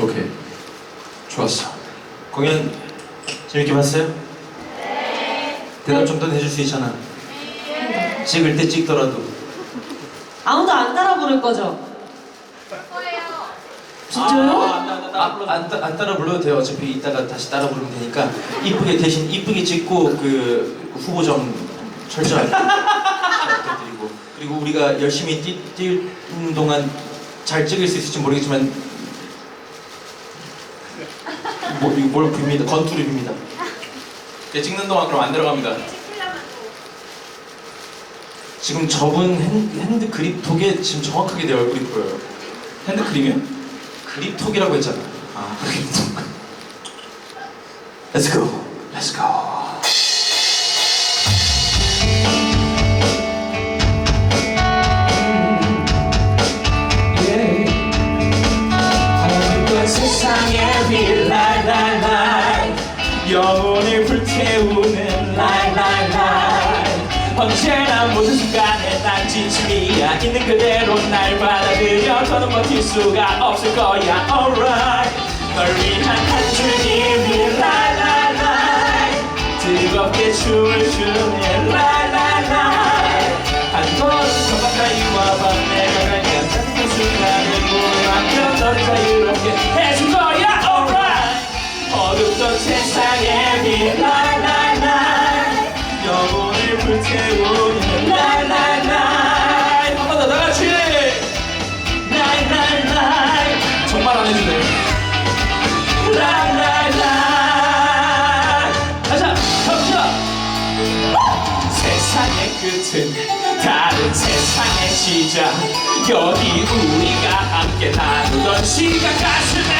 오케이. 좋았어. 공연 재밌게 봤어요? 대답 정도는 해줄 수 있잖아. 찍을 때 찍더라도. 아무도 안 따라 부를 거죠? 진짜요? 아, 안, 따- 안 따라 불러도 돼요. 어차피 이따가 다시 따라 부르면 되니까 이쁘게 대신 이쁘게 찍고 그 후보점 철저하게 부탁드리고 그리고 우리가 열심히 뛰, 뛰는 동안 잘 찍을 수 있을지 모르겠지만 뭐, 이거 뭘 빕니다. 건투를 빕니다. 네, 찍는 동안 그럼 안 들어갑니다. 지금 저분 핸, 핸드 그립톡에 지금 정확하게 내 얼굴이 보여요. 핸드크림이요? 그립톡이라고 했잖아. 아, 그립톡. Let's go. Let's go. 있는 그대로 날 받아들여. 더는 버틸 수가 없을 거야. Alright. 널 위한 한 줄기 빌라라라 뜨겁게 춤을 추는 라라라 한 걸음 더 가까이 와봐. 내가 갈까 작은 순간을 물어안겨 너를 끝은 다른 세상의 시작. 여기 우리가 함께 나누던 시간 가슴에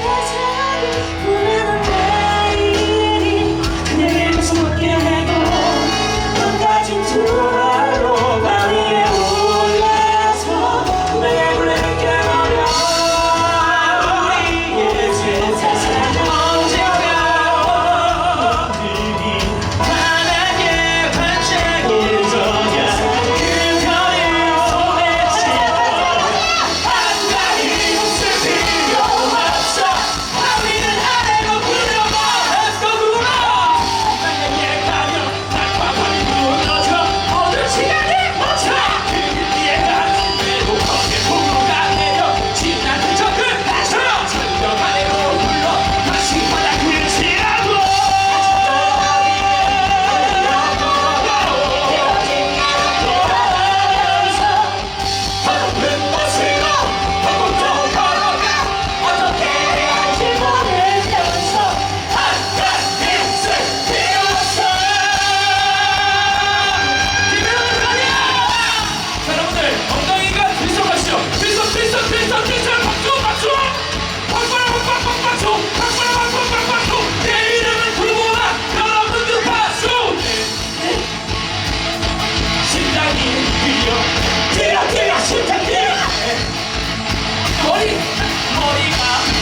yes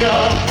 Russia.